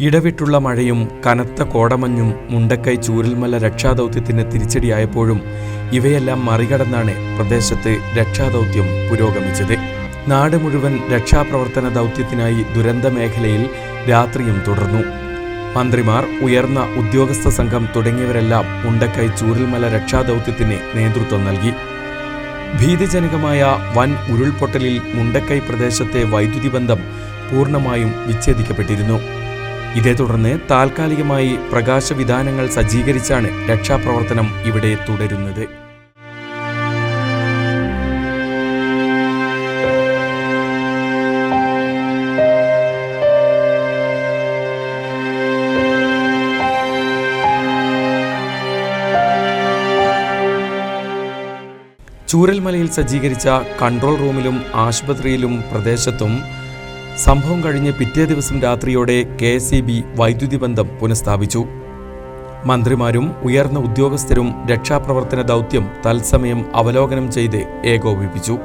ഇടവിട്ടുള്ള മഴയും കനത്ത കോടമഞ്ഞും മുണ്ടക്കൈ ചൂരൽമല രക്ഷാദൗത്യത്തിന് തിരിച്ചടിയായപ്പോഴും ഇവയെല്ലാം മറികടന്നാണ് പ്രദേശത്ത് രക്ഷാദൗത്യം പുരോഗമിച്ചത്. നാട് മുഴുവൻ രക്ഷാപ്രവർത്തന ദൗത്യത്തിനായി ദുരന്ത മേഖലയിൽ രാത്രിയും തുടർന്നു. മന്ത്രിമാർ ഉയർന്ന ഉദ്യോഗസ്ഥ സംഘം തുടങ്ങിയവരെല്ലാം മുണ്ടക്കൈ ചൂരൽമല രക്ഷാദൗത്യത്തിന് നേതൃത്വം നൽകി. ഭീതിജനകമായ വൻ ഉരുൾപൊട്ടലിൽ മുണ്ടക്കൈ പ്രദേശത്തെ വൈദ്യുതി ബന്ധം പൂർണമായും വിച്ഛേദിക്കപ്പെട്ടിരുന്നു. ഇതേ തുടർന്ന് താൽക്കാലികമായി പ്രകാശവിധാനങ്ങൾ സജ്ജീകരിച്ചാണ് രക്ഷാപ്രവർത്തനം ഇവിടെ തുടരുന്നത്. ചൂരൽമലയിൽ സജ്ജീകരിച്ച കൺട്രോൾ റൂമിലും ആശുപത്രിയിലും പ്രദേശത്തും സംഭവം കഴിഞ്ഞ് പിറ്റേ ദിവസം രാത്രിയോടെ കെ എസ് ഇ ബി വൈദ്യുതി ബന്ധം പുനഃസ്ഥാപിച്ചു. മന്ത്രിമാരും ഉയർന്ന ഉദ്യോഗസ്ഥരും രക്ഷാപ്രവർത്തന ദൗത്യം തത്സമയം അവലോകനം ചെയ്ത് ഏകോപിപ്പിച്ചു.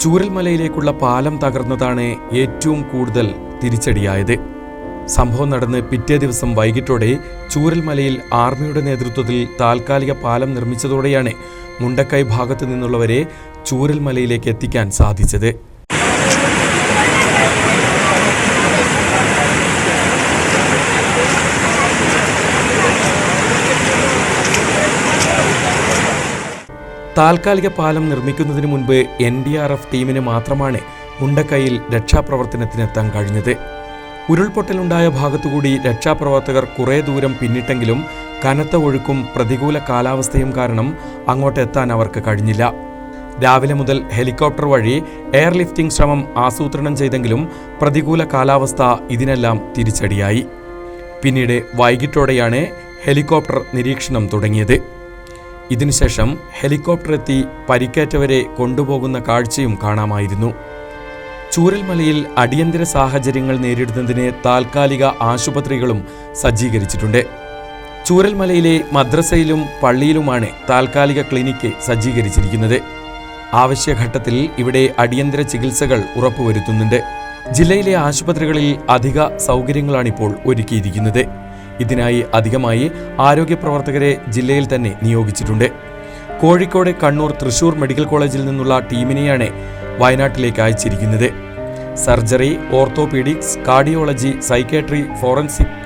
ചൂരൽമലയിലേക്കുള്ള പാലം തകർന്നതാണ് ഏറ്റവും കൂടുതൽ തിരിച്ചടിയായത്. സംഭവം നടന്ന് പിറ്റേ ദിവസം വൈകിട്ടോടെ ചൂരൽമലയിൽ ആർമിയുടെ നേതൃത്വത്തിൽ താൽക്കാലിക പാലം നിർമ്മിച്ചതോടെയാണ് മുണ്ടക്കൈ ഭാഗത്തു നിന്നുള്ളവരെ ചൂരൽമലയിലേക്ക് എത്തിക്കാൻ സാധിച്ചത്. താൽക്കാലിക പാലം നിർമ്മിക്കുന്നതിന് മുൻപ് എൻ ഡി ആർ എഫ് ടീമിന് മാത്രമാണ് മുണ്ടക്കൈയിൽ രക്ഷാപ്രവർത്തനത്തിനെത്താൻ കഴിഞ്ഞത്. ഉരുൾപൊട്ടലുണ്ടായ ഭാഗത്തുകൂടി രക്ഷാപ്രവർത്തകർ കുറേ ദൂരം പിന്നിട്ടെങ്കിലും കനത്ത ഒഴുക്കും പ്രതികൂല കാലാവസ്ഥയും കാരണം അങ്ങോട്ടെത്താൻ അവർക്ക് കഴിഞ്ഞില്ല. രാവിലെ മുതൽ ഹെലികോപ്റ്റർ വഴി എയർലിഫ്റ്റിംഗ് ശ്രമം ആസൂത്രണം ചെയ്തെങ്കിലും പ്രതികൂല കാലാവസ്ഥ ഇതിനെല്ലാം തിരിച്ചടിയായി. പിന്നീട് വൈകിട്ടോടെയാണ് ഹെലികോപ്റ്റർ നിരീക്ഷണം തുടങ്ങിയത്. ഇതിനുശേഷം ഹെലികോപ്റ്റർ എത്തി പരിക്കേറ്റവരെ കൊണ്ടുപോകുന്ന കാഴ്ചയും കാണാമായിരുന്നു. ചൂരൽമലയിൽ അടിയന്തര സാഹചര്യങ്ങൾ നേരിടുന്നതിന് താൽക്കാലിക ആശുപത്രികളും സജ്ജീകരിച്ചിട്ടുണ്ട്. ചൂരൽമലയിലെ മദ്രസയിലും പള്ളിയിലുമാണ് താൽക്കാലിക ക്ലിനിക്ക് സജ്ജീകരിച്ചിരിക്കുന്നത്. ആവശ്യഘട്ടത്തിൽ ഇവിടെ അടിയന്തര ചികിത്സകൾ ഉറപ്പുവരുത്തുന്നുണ്ട്. ജില്ലയിലെ ആശുപത്രികളിൽ അധിക സൗകര്യങ്ങളാണിപ്പോൾ ഒരുക്കിയിരിക്കുന്നത്. ഇതിനായി അധികമായി ആരോഗ്യ പ്രവർത്തകരെ ജില്ലയിൽ തന്നെ നിയോഗിച്ചിട്ടുണ്ട്. കോഴിക്കോട് കണ്ണൂർ തൃശൂർ മെഡിക്കൽ കോളേജിൽ നിന്നുള്ള ടീമിനെയാണ് വയനാട്ടിലേക്ക് അയച്ചിരിക്കുന്നത്. Surgery orthopaedics cardiology psychiatry forensic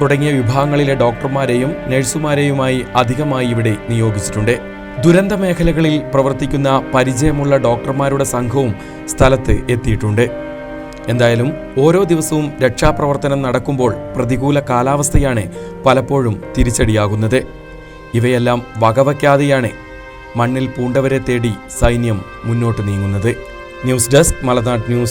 തുടങ്ങിയ വിഭാഗങ്ങളിലെ ഡോക്ടർമാരെയും നഴ്സുമാരെയുമായി അധികമായി ഇവിടെ നിയോഗിച്ചിട്ടുണ്ട്. ദുരന്ത മേഖലകളിൽ പ്രവർത്തിക്കുന്ന പരിചയമുള്ള ഡോക്ടർമാരുടെ സംഘവും സ്ഥലത്ത് എത്തിയിട്ടുണ്ട്. എന്തായാലും ഓരോ ദിവസവും രക്ഷാപ്രവർത്തനം നടക്കുമ്പോൾ പ്രതികൂല കാലാവസ്ഥയാണ് പലപ്പോഴും തിരിച്ചടിയാകുന്നത്. ഇവയെല്ലാം വകവയ്ക്കാതെയാണ് മണ്ണിൽ പൂണ്ടവരെ തേടി സൈന്യം മുന്നോട്ട് നീങ്ങുന്നത്. News desk Malanad news.